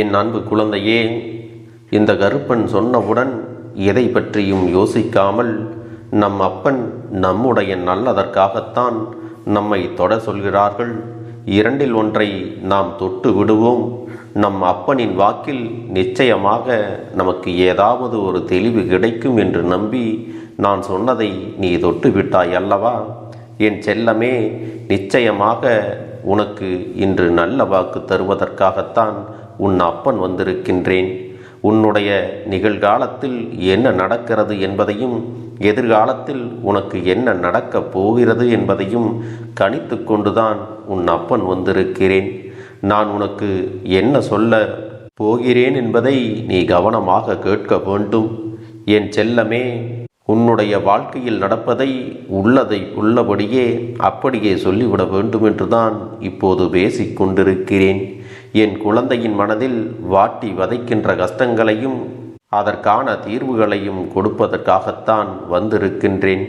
என் அன்பு குழந்தையே இந்த கருப்பன் சொன்னவுடன் எதை பற்றியும் யோசிக்காமல் நம் அப்பன் நம்முடைய நல்லதற்காகத்தான் நம்மை தொட சொல்கிறார்கள். இரண்டில் ஒன்றை நாம் தொட்டு விடுவோம். நம் அப்பனின் வாக்கில் நிச்சயமாக நமக்கு ஏதாவது ஒரு தெளிவு கிடைக்கும் என்று நம்பி நான் சொன்னதை நீ தொட்டு விட்டாய் அல்லவா? என் செல்லமே நிச்சயமாக உனக்கு இன்று நல்ல வாக்கு தருவதற்காகத்தான் உன் அப்பன் வந்திருக்கின்றேன். உன்னுடைய நிகழ்காலத்தில் என்ன நடக்கிறது என்பதையும் எதிர்காலத்தில் உனக்கு என்ன நடக்கப் போகிறது என்பதையும் கணித்து கொண்டுதான் உன் அப்பன் வந்திருக்கிறேன். நான் உனக்கு என்ன சொல்ல போகிறேன் என்பதை நீ கவனமாக கேட்க வேண்டும். என் செல்லமே உன்னுடைய வாழ்க்கையில் நடப்பதை உள்ளதை உள்ளபடியே அப்படியே சொல்லிவிட வேண்டும் என்றுதான் இப்போது பேசிக் கொண்டிருக்கிறேன் என் குழந்தையின் மனதில் வாட்டி வதைக்கின்ற கஷ்டங்களையும் அதற்கான தீர்வுகளையும் கொடுப்பதற்காகத்தான் வந்திருக்கின்றேன்.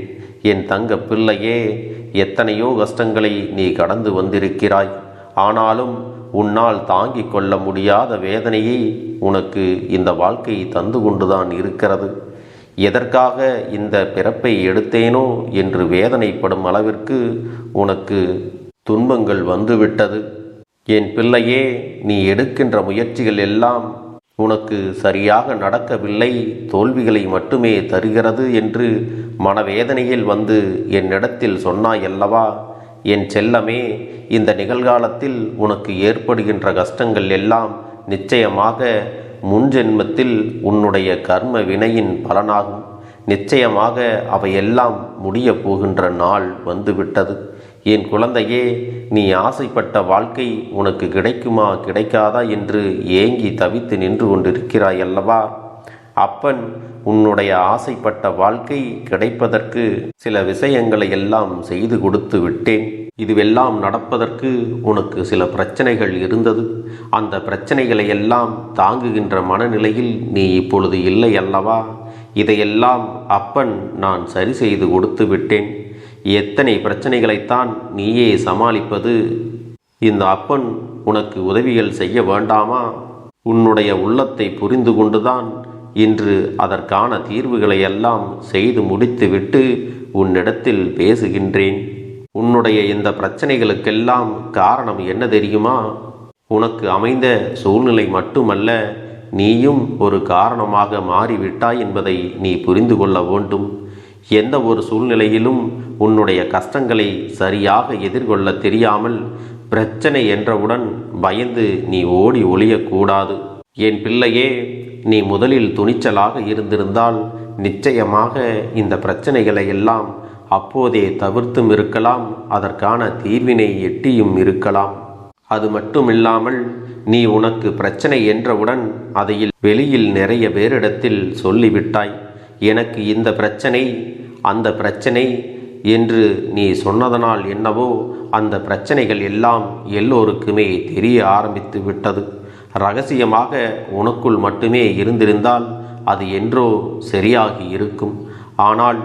என் தங்க பிள்ளையே எத்தனையோ கஷ்டங்களை நீ கடந்து வந்திருக்கிறாய். ஆனாலும் உன்னால் தாங்கிக் கொள்ள முடியாத வேதனையை உனக்கு இந்த வாழ்க்கை தந்து கொண்டுதான் இருக்கிறது. எதற்காக இந்த பிறப்பை எடுத்தேனோ என்று வேதனைப்படும் அளவிற்கு உனக்கு துன்பங்கள் வந்துவிட்டது. என் பிள்ளையே நீ எடுக்கின்ற முயற்சிகள் எல்லாம் உனக்கு சரியாக நடக்கவில்லை. தோல்விகளை மட்டுமே தருகிறது என்று மனவேதனையில் வந்து என்னிடத்தில் சொன்னாயல்லவா? என் செல்லமே இந்த நிகழ்காலத்தில் உனக்கு ஏற்படுகின்ற கஷ்டங்கள் எல்லாம் நிச்சயமாக முன்ஜென்மத்தில் உன்னுடைய கர்ம வினையின் பலனாகும். நிச்சயமாக அவையெல்லாம் முடியப் போகின்ற நாள் வந்துவிட்டது. என் குழந்தையே நீ ஆசைப்பட்ட வாழ்க்கை உனக்கு கிடைக்குமா கிடைக்காதா என்று ஏங்கி தவித்து நின்று கொண்டிருக்கிறாய் அல்லவா? அப்பன் உன்னுடைய ஆசைப்பட்ட வாழ்க்கை கிடைப்பதற்கு சில விஷயங்களை எல்லாம் செய்து கொடுத்து விட்டேன். இதுவெல்லாம் நடப்பதற்கு உனக்கு சில பிரச்சனைகள் இருந்தது. அந்த பிரச்சனைகளை எல்லாம் தாங்குகின்ற மனநிலையில் நீ இப்பொழுது இல்லை அல்லவா? இதையெல்லாம் அப்பன் நான் சரி செய்து கொடுத்து விட்டேன். எத்தனை பிரச்சனைகளைத்தான் நீயே சமாளிப்பது? இந்த அப்பன் உனக்கு உதவிகள் செய்ய வேண்டாமா? உன்னுடைய உள்ளத்தை புரிந்து கொண்டுதான் இன்று அதற்கான தீர்வுகளை எல்லாம் செய்து முடித்துவிட்டு உன்னிடத்தில் பேசுகின்றேன். உன்னுடைய இந்த பிரச்சனைகளுக்கெல்லாம் காரணம் என்ன தெரியுமா? உனக்கு அமைந்த சூழ்நிலை மட்டுமல்ல நீயும் ஒரு காரணமாக மாறிவிட்டாய் என்பதை நீ புரிந்து கொள்ள வேண்டும். எந்த ஒரு சூழ்நிலையிலும் உன்னுடைய கஷ்டங்களை சரியாக எதிர்கொள்ள தெரியாமல் பிரச்சனை என்றவுடன் பயந்து நீ ஓடி ஒளியக்கூடாது. என் பிள்ளையே நீ முதலில் துணிச்சலாக இருந்திருந்தால் நிச்சயமாக இந்த பிரச்சனைகளை எல்லாம் அப்போதே தவிர்த்தும் இருக்கலாம் அதற்கான தீர்வினை எட்டியும் இருக்கலாம். அது மட்டுமில்லாமல் நீ உனக்கு பிரச்சனை என்றவுடன் அதையில் வெளியில் நிறைய பேரிடத்தில் சொல்லிவிட்டாய். எனக்கு இந்த பிரச்சனை அந்த பிரச்சனை என்று நீ சொன்னதனால் என்னவோ அந்த பிரச்சனைகள் எல்லாம் எல்லோருக்குமே தெரிய ஆரம்பித்து விட்டது. ரகசியமாக உனக்குள் மட்டுமே இருந்திருந்தால் அது என்றோ சரியாகி இருக்கும். ஆனால்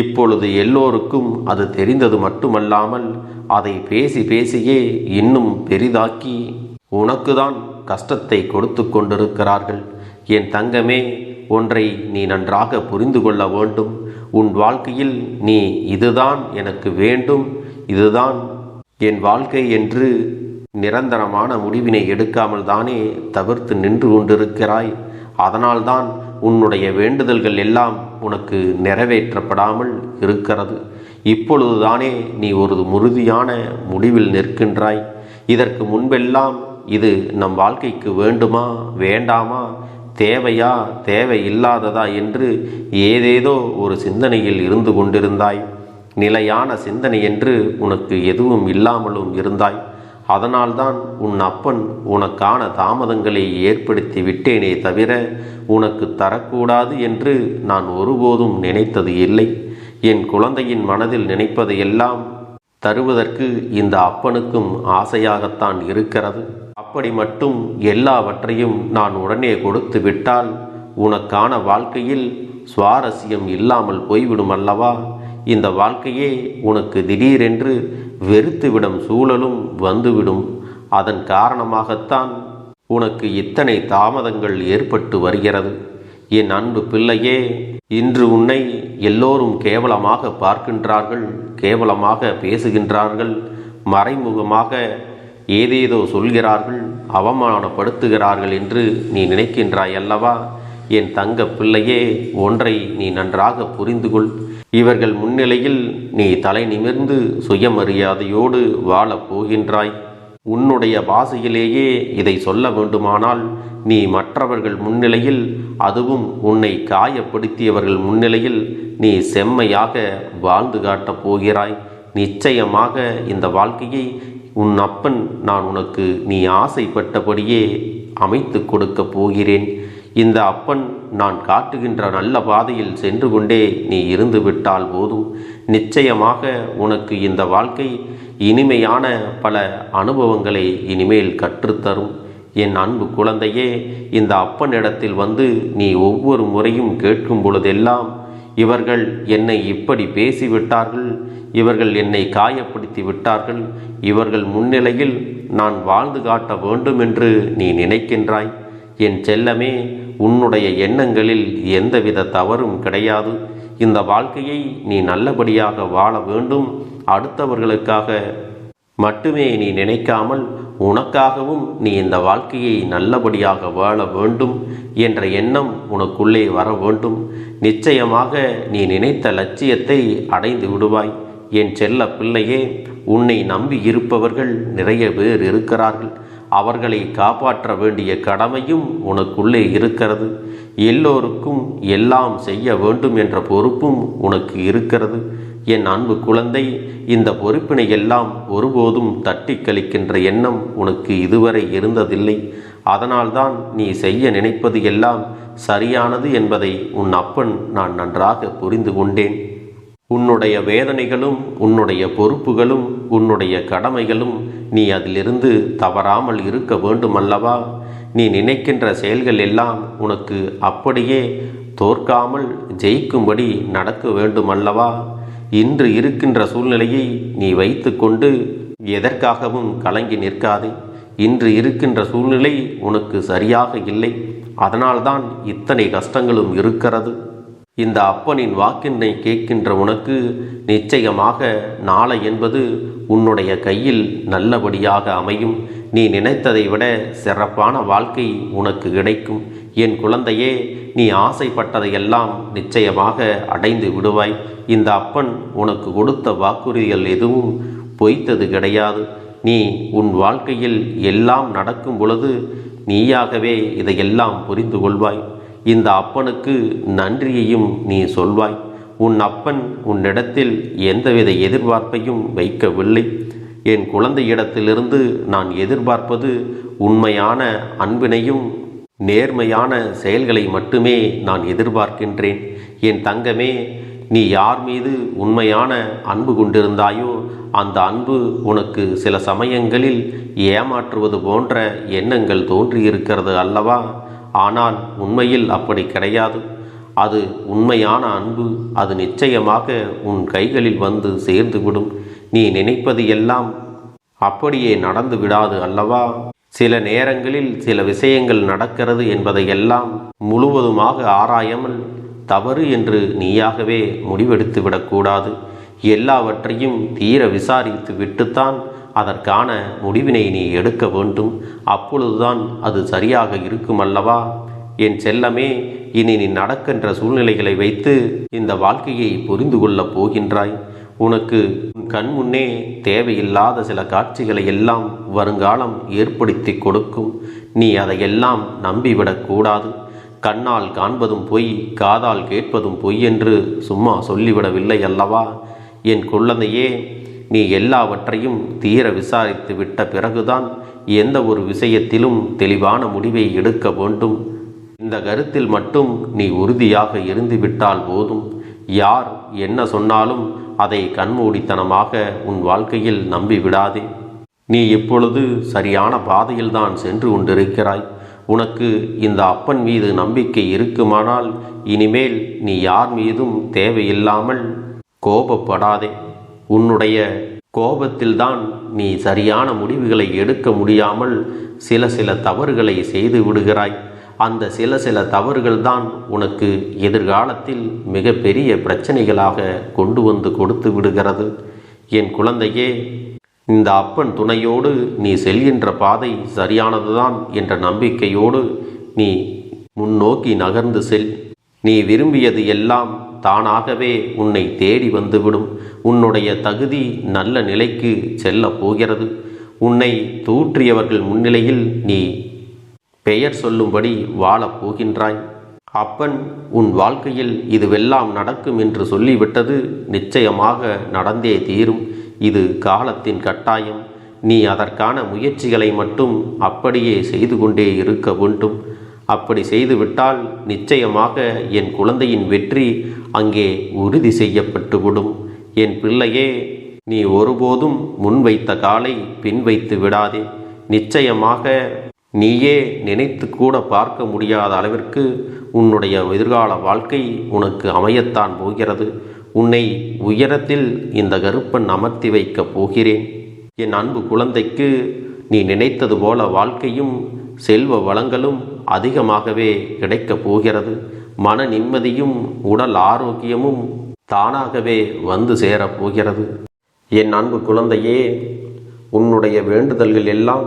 இப்பொழுது எல்லோருக்கும் அது தெரிந்தது மட்டுமல்லாமல் அதை பேசி பேசியே இன்னும் பெரிதாக்கி உனக்குதான் கஷ்டத்தை கொடுத்து கொண்டிருக்கிறார்கள். என் தங்கமே ஒன்றை நீ நன்றாக புரிந்து கொள்ள வேண்டும். உன் வாழ்க்கையில் நீ இதுதான் எனக்கு வேண்டும். இதுதான் என் வாழ்க்கை என்று நிரந்தரமான முடிவினை எடுக்காமல் தானே தவிர்த்து நின்று கொண்டிருக்கிறாய். அதனால்தான் உன்னுடைய வேண்டுதல்கள் எல்லாம் உனக்கு நிறைவேற்றப்படாமல் இருக்கிறது. இப்பொழுதுதானே நீ ஒரு உறுதியான முடிவில் நிற்கின்றாய். இதற்கு முன்பெல்லாம் இது நம் வாழ்க்கைக்கு வேண்டுமா வேண்டாமா தேவையா தேவை இல்லாததா என்று ஏதேதோ ஒரு சிந்தனையில் இருந்து கொண்டிருந்தாய். நிலையான சிந்தனை என்று உனக்கு எதுவும் இல்லாமலும் இருந்தாய். அதனால்தான் உன் அப்பன் உனக்கான தாமதங்களை ஏற்படுத்தி விட்டேனே தவிர உனக்கு தரக்கூடாது என்று நான் ஒருபோதும் நினைத்தது இல்லை. என் குழந்தையின் மனதில் நினைப்பதையெல்லாம் தருவதற்கு இந்த அப்பனுக்கும் ஆசையாகத்தான் இருக்கிறது. அப்படி மட்டும் எல்லாவற்றையும் நான் உடனே கொடுத்து விட்டால் உனக்கான வாழ்க்கையில் சுவாரஸ்யம் இல்லாமல் போய்விடும் அல்லவா? இந்த வாழ்க்கையே உனக்கு திடீரென்று வெறுத்துவிடும் சூழலும் வந்துவிடும். அதன் காரணமாகத்தான் உனக்கு இத்தனை தாமதங்கள் ஏற்பட்டு வருகிறது. என் அன்பு பிள்ளையே இன்று உன்னை எல்லோரும் கேவலமாக பார்க்கின்றார்கள் கேவலமாக பேசுகின்றார்கள் மறைமுகமாக ஏதேதோ சொல்கிறார்கள் அவமானப்படுத்துகிறார்கள் என்று நீ நினைக்கின்றாய் அல்லவா என் தங்க பிள்ளையே ஒன்றை நீ நன்றாக புரிந்து கொள் இவர்கள் முன்னிலையில் நீ தலை நிமிர்ந்து சுயமரியாதையோடு வாழப் போகின்றாய். உன்னுடைய பாசையிலேயே இதை சொல்ல வேண்டுமானால் நீ மற்றவர்கள் முன்னிலையில் அதுவும் உன்னை காயப்படுத்தியவர்கள் முன்னிலையில் நீ செம்மையாக வாழ்ந்து காட்டப் போகிறாய். நிச்சயமாக இந்த வாழ்க்கையை உன் அப்பன் நான் உனக்கு நீ ஆசைப்பட்டபடியே அமைத்து கொடுக்கப் போகிறேன். இந்த அப்பன் நான் காட்டுகின்ற நல்ல பாதையில் சென்று கொண்டே நீ இருந்து விட்டால் போதும். நிச்சயமாக உனக்கு இந்த வாழ்க்கை இனிமையான பல அனுபவங்களை இனிமேல் கற்றுத்தரும். என் அன்பு குழந்தையே இந்த அப்பனிடத்தில் வந்து நீ ஒவ்வொரு முறையும் கேட்கும் பொழுதெல்லாம் இவர்கள் என்னை இப்படி பேசிவிட்டார்கள் இவர்கள் என்னை காயப்படுத்தி விட்டார்கள் இவர்கள் முன்னிலையில் நான் வாழ்ந்து காட்ட வேண்டும் என்று நீ நினைக்கின்றாய். என் செல்லமே உன்னுடைய எண்ணங்களில் எந்தவித தவறும் கிடையாது. இந்த வாழ்க்கையை நீ நல்லபடியாக வாழ வேண்டும். அடுத்தவர்களுக்காக மட்டுமே நீ நினைக்காமல் உனக்காகவும் நீ இந்த வாழ்க்கையை நல்லபடியாக வாழ வேண்டும் என்ற எண்ணம் உனக்குள்ளே வர வேண்டும். நிச்சயமாக நீ நினைத்த லட்சியத்தை அடைந்து விடுவாய். என் செல்ல பிள்ளையே உன்னை நம்பி இருப்பவர்கள் நிறைய பேர் இருக்கிறார்கள். அவர்களை காப்பாற்ற வேண்டிய கடமையும் உனக்குள்ளே இருக்கிறது. எல்லோருக்கும் எல்லாம் செய்ய வேண்டும் என்ற பொறுப்பும் உனக்கு இருக்கிறது. என் அன்பு குழந்தை இந்த பொறுப்பினை எல்லாம் ஒருபோதும் தட்டி கழிக்கின்ற எண்ணம் உனக்கு இதுவரை இருந்ததில்லை. அதனால்தான் நீ செய்ய நினைப்பது எல்லாம் சரியானது என்பதை உன் அப்பன் நான் நன்றாக புரிந்து கொண்டேன். உன்னுடைய வேதனைகளும் உன்னுடைய பொறுப்புகளும் உன்னுடைய கடமைகளும் நீ அதிலிருந்து தவறாமல் இருக்க வேண்டுமல்லவா? நீ நினைக்கின்ற செயல்கள் எல்லாம் உனக்கு அப்படியே தோற்காமல் ஜெயிக்கும்படி நடக்க வேண்டுமல்லவா? இன்று இருக்கின்ற சூழ்நிலையை நீ வைத்துக்கொண்டு எதற்காகவும் கலங்கி நிற்காதே. இன்று இருக்கின்ற சூழ்நிலை உனக்கு சரியாக இல்லை. அதனால்தான் இத்தனை கஷ்டங்களும் இருக்கிறது. இந்த அப்பனின் வாக்கினை கேட்கின்ற உனக்கு நிச்சயமாக நாளை என்பது உன்னுடைய கையில் நல்லபடியாக அமையும். நீ நினைத்ததை விட சிறப்பான வாழ்க்கை உனக்கு கிடைக்கும். என் குழந்தையே நீ ஆசைப்பட்டதையெல்லாம் நிச்சயமாக அடைந்து விடுவாய். இந்த அப்பன் உனக்கு கொடுத்த வாக்குறுதிகள் எதுவும் பொய்த்தது கிடையாது. நீ உன் வாழ்க்கையில் எல்லாம் நடக்கும் பொழுது நீயாகவே இதையெல்லாம் புரிந்து கொள்வாய். இந்த அப்பனுக்கு நன்றியையும் நீ சொல்வாய். உன் அப்பன் உன்னிடத்தில் எந்தவித எதிர்பார்ப்பையும் வைக்கவில்லை. என் குழந்தையிடத்திலிருந்து நான் எதிர்பார்ப்பது உண்மையான அன்பினையும் நேர்மையான செயல்களை மட்டுமே நான் எதிர்பார்க்கின்றேன். என் தங்கமே நீ யார் மீது உண்மையான அன்பு கொண்டிருந்தாயோ அந்த அன்பு உனக்கு சில சமயங்களில் ஏமாற்றுவது போன்ற எண்ணங்கள் தோன்றியிருக்கிறது அல்லவா? ஆனால் உண்மையில் அப்படி கிடையாது. அது உண்மையான அன்பு அது நிச்சயமாக உன் கைகளில் வந்து சேர்ந்துவிடும். நீ நினைப்பது எல்லாம் அப்படியே நடந்து விடாது அல்லவா? சில நேரங்களில் சில விஷயங்கள் நடக்கிறது என்பதையெல்லாம் முழுவதுமாக ஆராயாமல் தவறு என்று நீயாகவே முடிவெடுத்து விடக்கூடாது எல்லாவற்றையும் தீர விசாரித்து விட்டுத்தான் அதற்கான முடிவினை நீ எடுக்க வேண்டும். அப்பொழுதுதான் அது சரியாக இருக்கும் அல்லவா என் செல்லமே இனி நீ நடக்கின்ற சூழ்நிலைகளை வைத்து இந்த வாழ்க்கையை புரிந்து கொள்ளப் போகின்றாய். உனக்கு உன் கண் முன்னே தேவையில்லாத சில காட்சிகளை எல்லாம் வருங்காலம் ஏற்படுத்தி கொடுக்கும். நீ அதையெல்லாம் நம்பிவிடக்கூடாது கண்ணால் காண்பதும் பொய் காதால் கேட்பதும் பொய் என்று சும்மா சொல்லிவிடவில்லை அல்லவா? என் குழந்தையே நீ எல்லாவற்றையும் தீர விசாரித்து விட்ட பிறகுதான் எந்த ஒரு விஷயத்திலும் தெளிவான முடிவை எடுக்க வேண்டும். இந்த கருத்தில் மட்டும் நீ உறுதியாக இருந்துவிட்டால் போதும். யார் என்ன சொன்னாலும் அதை கண்மூடித்தனமாக உன் வாழ்க்கையில் நம்பி விடாதே நீ இப்பொழுது சரியான பாதையில்தான் சென்று கொண்டிருக்கிறாய்? உனக்கு இந்த அப்பன் மீது நம்பிக்கை இருக்குமானால் இனிமேல் நீ யார் மீதும் தேவையில்லாமல் கோபப்படாதே. உன்னுடைய கோபத்தில்தான் நீ சரியான முடிவுகளை எடுக்க முடியாமல் சில சில தவறுகளை செய்து விடுகிறாய். அந்த சில சில தவறுகள் தான் உனக்கு எதிர்காலத்தில் மிகப்பெரிய பிரச்சனைகளாக கொண்டு வந்து கொடுத்து விடுகிறது. என் குழந்தையே இந்த அப்பன் துணையோடு நீ செல்கின்ற பாதை சரியானதுதான் என்ற நம்பிக்கையோடு நீ முன்னோக்கி நகர்ந்து செல். நீ விரும்பியது எல்லாம் தானாகவே உன்னை தேடி வந்துவிடும். உன்னுடைய தகுதி நல்ல நிலைக்கு செல்லப் போகிறது. உன்னை தூற்றியவர்கள் முன்னிலையில் நீ பெயர் சொல்லும்படி வாழப் போகின்றாய். அப்பன் உன் வாழ்க்கையில் இதுவெல்லாம் நடக்கும் என்று சொல்லிவிட்டது நிச்சயமாக நடந்தே தீரும். இது காலத்தின் கட்டாயம். நீ அதற்கான முயற்சிகளை மட்டும் அப்படியே செய்து கொண்டே இருக்க வேண்டும். அப்படி செய்துவிட்டால் நிச்சயமாக என் குழந்தையின் வெற்றி அங்கே உறுதி செய்யப்பட்டுவிடும். என் பிள்ளையே நீ ஒருபோதும் முன்வைத்த காலை பின் வைத்து விடாதே. நிச்சயமாக நீயே நினைத்து கூட பார்க்க முடியாத அளவிற்கு உன்னுடைய எதிர்கால வாழ்க்கை உனக்கு அமையத்தான் போகிறது. உன்னை உயரத்தில் இந்த கருப்பன் அமர்த்தி வைக்கப் போகிறேன். என் அன்பு குழந்தைக்கு நீ நினைத்தது போல வாழ்க்கையும் செல்வ வளங்களும் அதிகமாகவே கிடைக்கப் போகிறது. மன நிம்மதியும் உடல் ஆரோக்கியமும் தானாகவே வந்து சேரப் போகிறது. என் அன்பு குழந்தையே உன்னுடைய வேண்டுதல்கள் எல்லாம்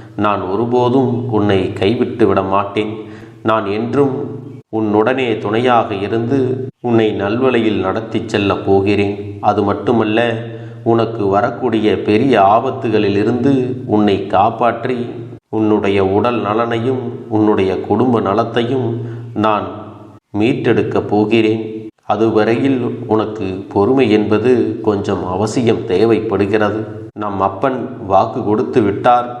நான் ஒருபோதும் உன்னை கைவிட்டு விட மாட்டேன். நான் என்றும் உன்னுடனே துணையாக இருந்து உன்னை நல்வழியில் நடத்தி செல்லப் போகிறேன். அது மட்டுமல்ல உனக்கு வரக்கூடிய பெரிய ஆபத்துகளிலிருந்து உன்னை காப்பாற்றி உன்னுடைய உடல் நலனையும் உன்னுடைய குடும்ப நலத்தையும் நான் மீட்டெடுக்கப் போகிறேன். அதுவரையில் உனக்கு பொறுமை என்பது கொஞ்சம் அவசியம் தேவைப்படுகிறது. நம் அப்பன் வாக்கு கொடுத்து விட்டார்.